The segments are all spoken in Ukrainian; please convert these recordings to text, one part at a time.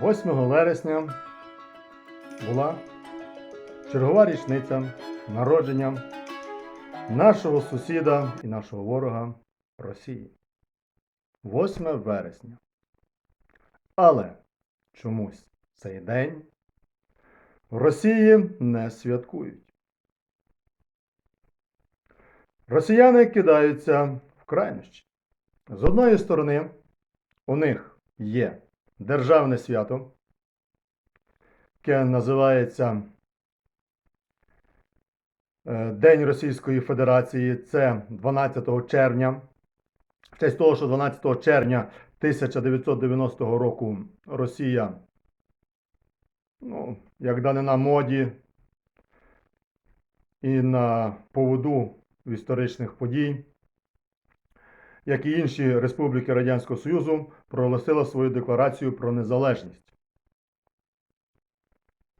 8 вересня була чергова річниця народження нашого сусіда і нашого ворога Росії. 8 вересня. Але чомусь цей день в Росії не святкують. Росіяни кидаються в крайнощі. З одної сторони, у них є державне свято, яке називається е, День Російської Федерації. Це 12 червня. В честь того, що 12 червня 1990 року Росія, ну, як данина моді і на поводу історичних подій, як і інші республіки Радянського Союзу, проголосила свою декларацію про незалежність.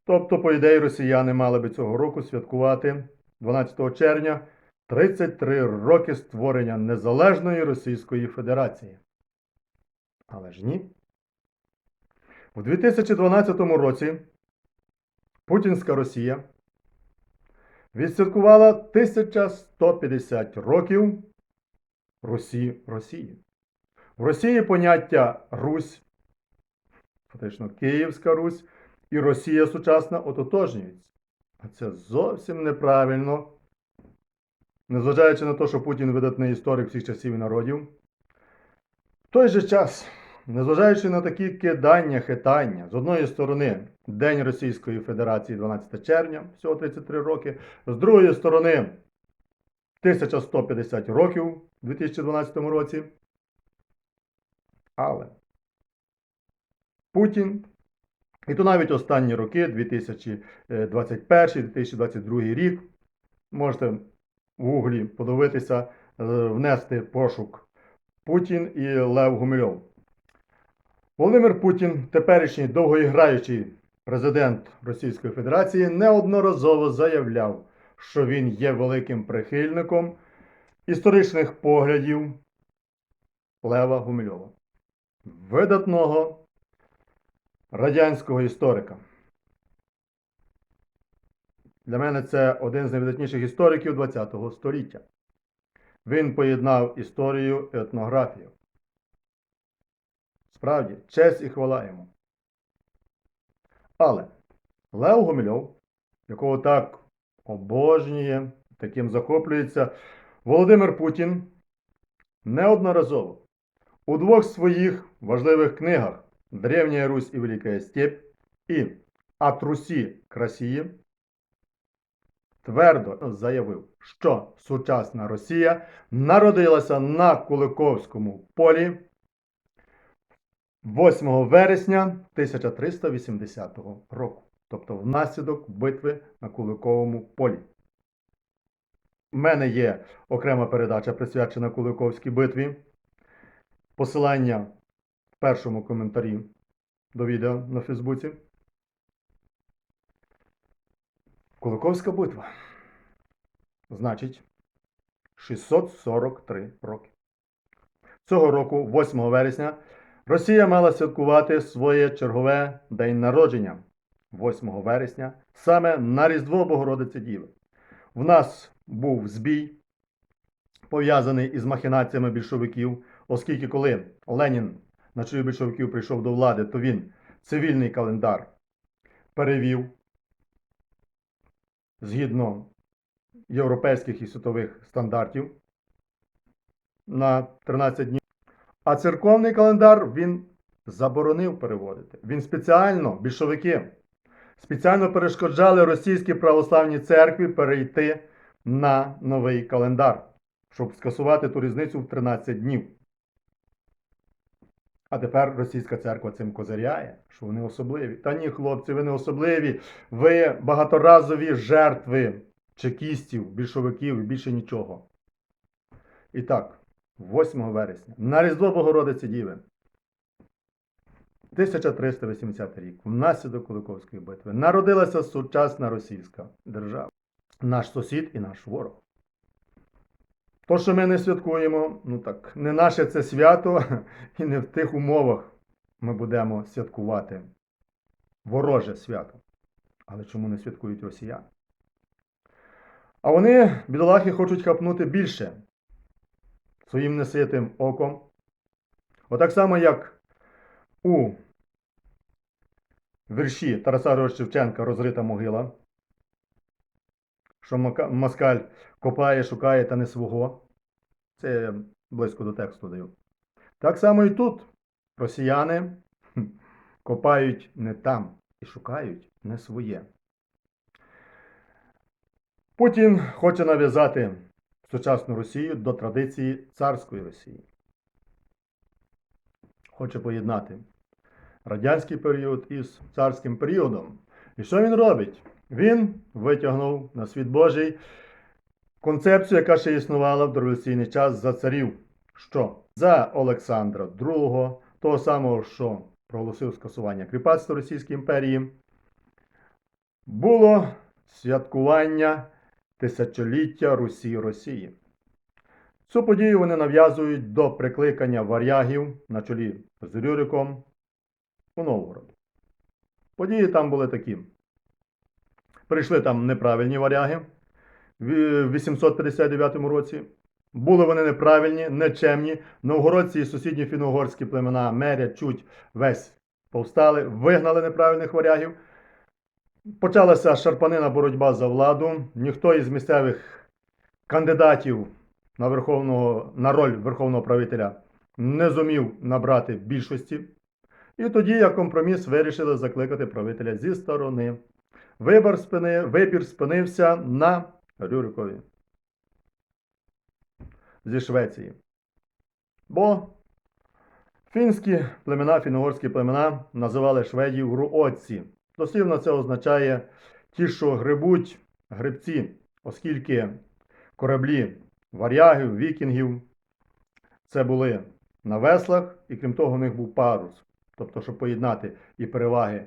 Тобто, по ідеї, росіяни мали би цього року святкувати 12 червня 33 роки створення Незалежної Російської Федерації. Але ж ні. У 2012 році Путінська Росія відсвяткувала 1150 років Русі Росії. В Росії поняття Русь, фактично Київська Русь і Росія сучасна ототожнюються. А це зовсім неправильно. Незважаючи на те, що Путін видатний історик всіх часів і народів. В той же час, незважаючи на такі кидання, хитання, з одної сторони, День Російської Федерації 12 червня, всього 33 роки, з другої сторони, 1150 років у 2012 році. Але Путін, і то навіть останні роки, 2021-2022 рік, можете в гуглі подивитися, е, внести пошук Путін і Лев Гумильов. Володимир Путін, теперішній довгоіграючий президент Російської Федерації, неодноразово заявляв, що він є великим прихильником історичних поглядів Лева Гумильова, видатного радянського історика. Для мене це один з найвидатніших істориків ХХ століття. Він поєднав історію і етнографію. Справді, честь і хвала йому. Але Лев Гумильов, якого так обожнює, таким захоплюється, Володимир Путін неодноразово у двох своїх важливих книгах Древня Русь і Велика Степь і От Русі к Росії твердо заявив, що сучасна Росія народилася на Куликовському полі 8 вересня 1380 року, тобто внаслідок битви на Куликовому полі. У мене є окрема передача присвячена Куликовській битві. Посилання в першому коментарі до відео на Фейсбуці. Куликовська битва. Значить, 643 роки. Цього року, 8 вересня, Росія мала святкувати своє чергове день народження 8 вересня, саме на Різдво Богородиці Діви. В нас був збій, пов'язаний із махінаціями більшовиків, оскільки коли Ленін на чолі більшовиків прийшов до влади, то він цивільний календар перевів згідно європейських і світових стандартів на 13 днів. А церковний календар він заборонив переводити. Він спеціально, більшовики, спеціально перешкоджали російській православній церкві перейти на новий календар, щоб скасувати ту різницю в 13 днів. А тепер російська церква цим козиряє, що вони особливі. Та ні, хлопці, ви не особливі. Ви багаторазові жертви чекістів, більшовиків і більше нічого. І так, 8 вересня, на Різдво Богородиці Діви, 1380 рік, внаслідок Куликовської битви, народилася сучасна російська держава, наш сусід і наш ворог. То, що ми не святкуємо, ну так, не наше це свято, і не в тих умовах ми будемо святкувати вороже свято. Але чому не святкують росіяни? А вони, бідолахи, хочуть хапнути більше своїм неситим оком. Отак само, як у вірші Тараса Шевченка розрита могила, що москаль копає, шукає та не свого. Це я близько до тексту даю. Так само і тут росіяни копають не там і шукають не своє. Путін хоче нав'язати сучасну Росію до традиції царської Росії. Хоче поєднати радянський період із царським періодом. І що він робить? Він витягнув на світ Божий концепцію, яка ще існувала в дореволюційний час за царів. Що за Олександра II, того самого, що проголосив скасування кріпацтва Російської імперії, було святкування тисячоліття Русі Росії. Цю подію вони нав'язують до прикликання варягів на чолі з Рюриком у Новгород. Події там були такі. Прийшли там неправильні варяги в 859 році. Були вони неправильні, нечемні. Новгородці і сусідні фіно-угорські племена Меря, Чуть, весь повстали, вигнали неправильних варягів. Почалася шарпанина боротьба за владу. Ніхто із місцевих кандидатів на, верховного, на роль верховного правителя не зумів набрати більшості. І тоді, як компроміс, вирішили закликати правителя зі сторони. Вибір, спини, вибір спинився на Рюрикові зі Швеції. Бо фінські племена, фіно-угорські племена називали шведів груотці. Дослівно це означає ті, що грибуть грибці, оскільки кораблі варягів, вікінгів це були на веслах, і крім того, у них був парус. Тобто, щоб поєднати і переваги,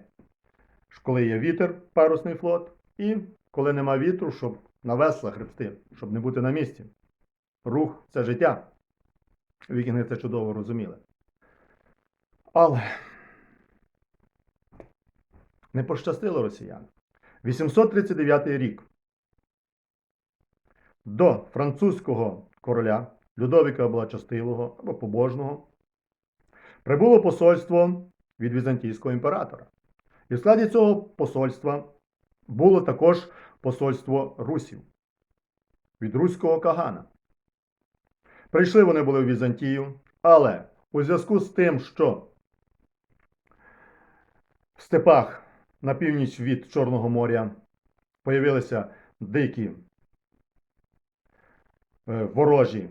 коли є вітер, парусний флот, і коли нема вітру, щоб на веслах гребсти, щоб не бути на місці. Рух це життя. Вікінги це чудово розуміли. Але не пощастило росіян. 839 рік. До французького короля Людовіка Благочестивого або побожного прибуло посольство від візантійського імператора. І в складі цього посольства було також посольство русів від руського кагана. Прийшли вони були в Візантію, але у зв'язку з тим, що в степах на північ від Чорного моря появилися дикі е, ворожі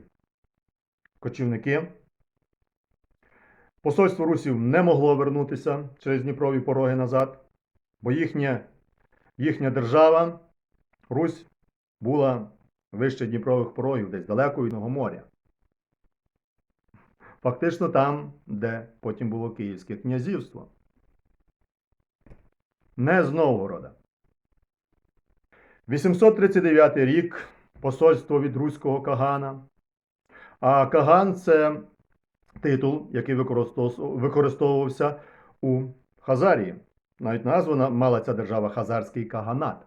кочівники, посольство русів не могло вернутися через Дніпрові пороги назад, бо їхня, їхня держава, Русь, була вище Дніпрових порогів, десь далеко від моря. Фактично там, де потім було Київське князівство. Не з Новгорода. 839 рік посольство від Руського Кагана. А Каган це титул, який використовувався у Хазарії. Навіть назва мала ця держава Хазарський Каганат.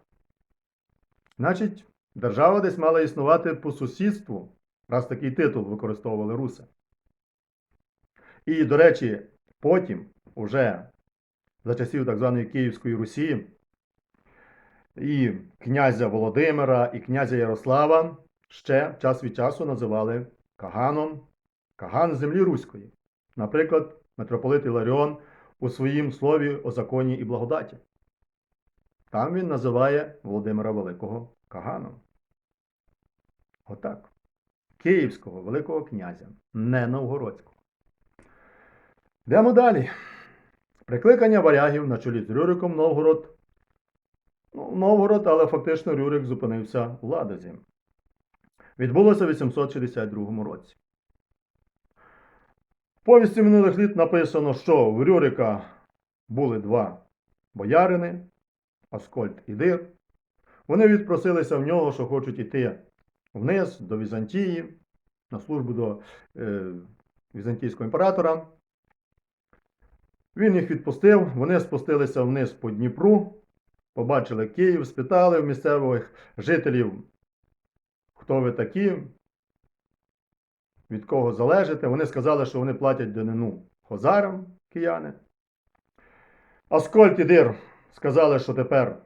Значить, держава десь мала існувати по сусідству, раз такий титул використовували руси. І, до речі, потім, уже за часів так званої Київської Русі, і князя Володимира, і князя Ярослава ще час від часу називали Каганом, Каган землі Руської. Наприклад, митрополит Іларіон у своїм слові о законі і благодаті. Там він називає Володимира Великого Каганом. Отак. Київського Великого князя, не Новгородського. Йдемо далі. Прикликання варягів на чолі з Рюриком Новгород. Ну, Новгород, але фактично Рюрик зупинився в Ладозі. Відбулося в 862 році. Повісті минулих літ написано, що в Рюрика були два боярини, Аскольд і Дир. Вони відпросилися в нього, що хочуть іти вниз до Візантії, на службу до е, візантійського імператора. Він їх відпустив, вони спустилися вниз по Дніпру, побачили Київ, спитали в місцевих жителів, хто ви такі, від кого залежите. Вони сказали, що вони платять данину хозарам, кияни. Аскольд і Дир сказали, що тепер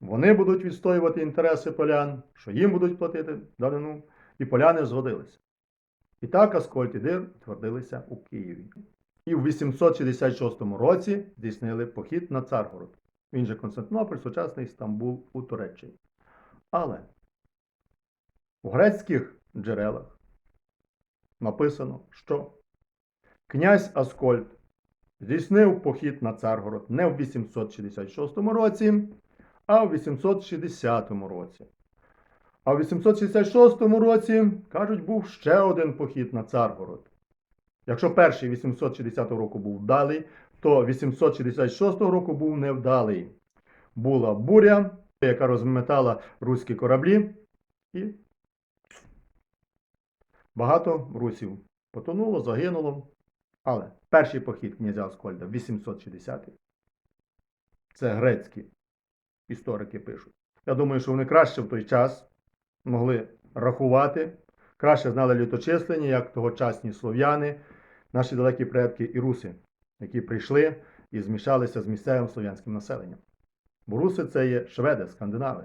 вони будуть відстоювати інтереси полян, що їм будуть платити данину, і поляни згодилися. І так Аскольд і Дир твердилися у Києві. І в 866 році здійснили похід на Царгород. Він же Константинополь, сучасний Стамбул у Туреччині. Але у грецьких джерелах написано, що князь Аскольд здійснив похід на Царгород не в 866 році, а в 860 році. А в 866 році, кажуть, був ще один похід на Царгород. Якщо перший 860 року був вдалий, то 866 року був невдалий. Була буря, яка розметала руські кораблі, і багато русів потонуло, загинуло. Але перший похід князя Аскольда 860 це грецькі історики пишуть. Я думаю, що вони краще в той час могли рахувати, краще знали літочислення, як тогочасні слов'яни, наші далекі предки і руси, які прийшли і змішалися з місцевим слов'янським населенням. Бо руси це є шведи, скандинави.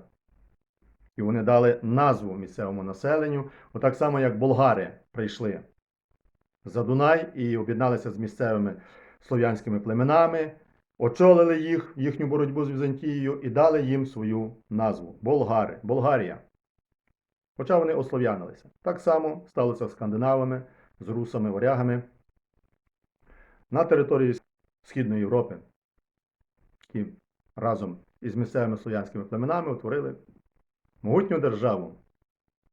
І вони дали назву місцевому населенню, отак само, як болгари прийшли за Дунай і об'єдналися з місцевими слов'янськими племенами, очолили їх, їхню боротьбу з Візантією і дали їм свою назву Болгари, Болгарія. Хоча вони ослов'янилися. Так само сталося з скандинавами, з русами, варягами на території Східної Європи, які разом із місцевими слов'янськими племенами утворили могутню державу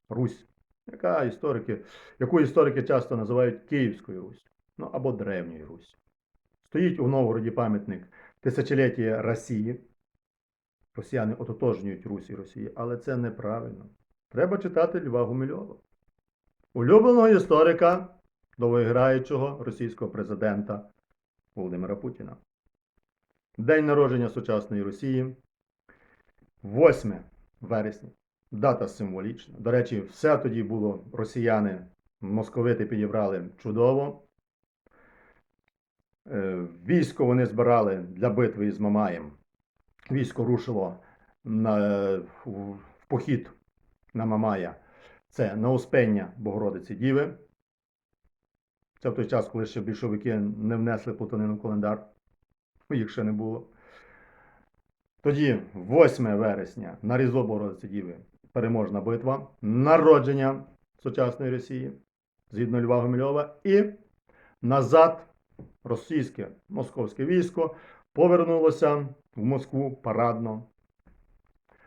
Русь, яка історики, яку історики часто називають Київською Русь, ну або Древньою Русь. Стоїть у Новгороді пам'ятник тисячоліття Росії. Росіяни ототожнюють Русь і Росії, але це неправильно. Треба читати Льва Гумильова, улюбленого історика, довоіграючого російського президента Володимира Путіна. День народження сучасної Росії 8 вересня. Дата символічна. До речі, все тоді було росіяни, московити підібрали чудово. Е, Військо вони збирали для битви із Мамаєм. Військо рушило на, в похід на Мамая. Це на Успення Богородиці Діви. Це в той час, коли ще більшовики не внесли плутанину в календар. Їх ще не було. Тоді, 8 вересня, на Богородиці Діви, переможна битва, народження сучасної Росії, згідно Льва Гумильова, і назад російське московське військо повернулося в Москву парадно.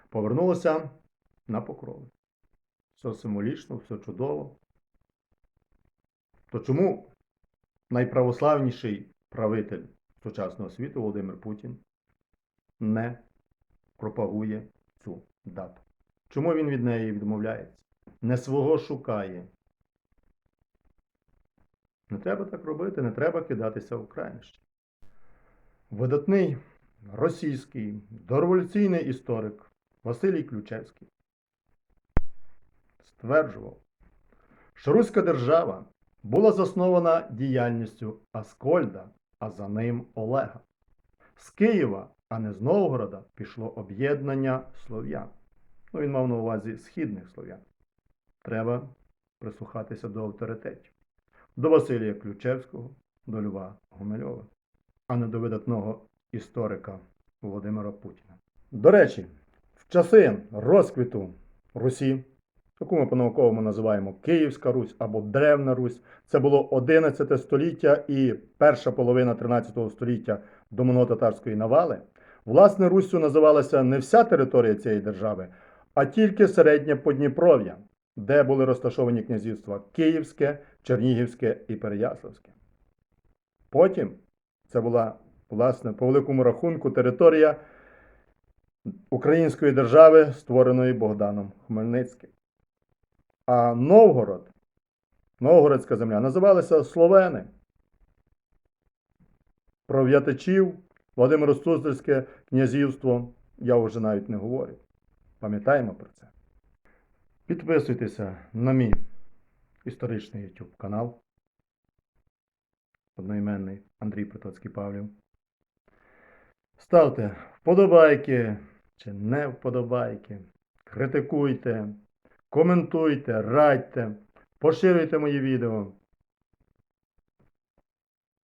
Повернулося на покрови. Все символічно, все чудово. То чому найправославніший правитель сучасного світу Володимир Путін не пропагує цю дату? Чому він від неї відмовляється? Не свого шукає. Не треба так робити, не треба кидатися в крайнощі. Видатний російський дореволюційний історик Василій Ключевський стверджував, що Руська держава була заснована діяльністю Аскольда, а за ним Олега. З Києва, а не з Новгорода, пішло об'єднання слов'ян. Ну, він мав на увазі східних слов'ян. Треба прислухатися до авторитетів. До Василія Ключевського, до Льва Гумильова, а не до видатного історика Володимира Путіна. До речі, в часи розквіту Русі, яку ми по-науковому називаємо Київська Русь або Древна Русь, це було 11 століття і перша половина 13 століття до монотатарської навали. Власне, Руссю називалася не вся територія цієї держави, а тільки середнє Подніпров'я, де були розташовані князівства Київське, Чернігівське і Переяславське. Потім це була, власне, по великому рахунку, територія Української держави, створеної Богданом Хмельницьким. А Новгород, Новгородська земля, називалася Словени. Про в'ятичів, Володимиро Суздальське князівство я вже навіть не говорю. Пам'ятаємо про це. Підписуйтеся на мій історичний YouTube канал. Одноіменний Андрій Притоцький Павлів. Ставте вподобайки чи не вподобайки. Критикуйте, коментуйте, радьте, поширюйте мої відео.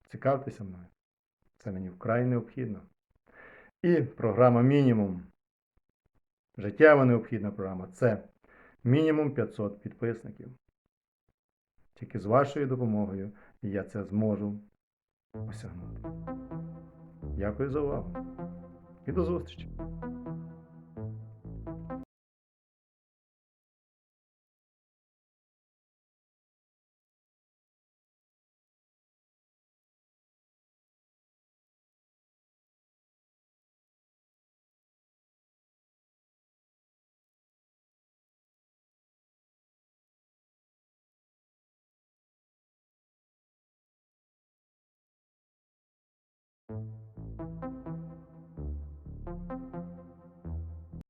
Цікавтеся мною. Це мені вкрай необхідно. І програма мінімум. Життєво необхідна програма це мінімум 500 підписників. Тільки з вашою допомогою я це зможу осягнути. Дякую за увагу і до зустрічі!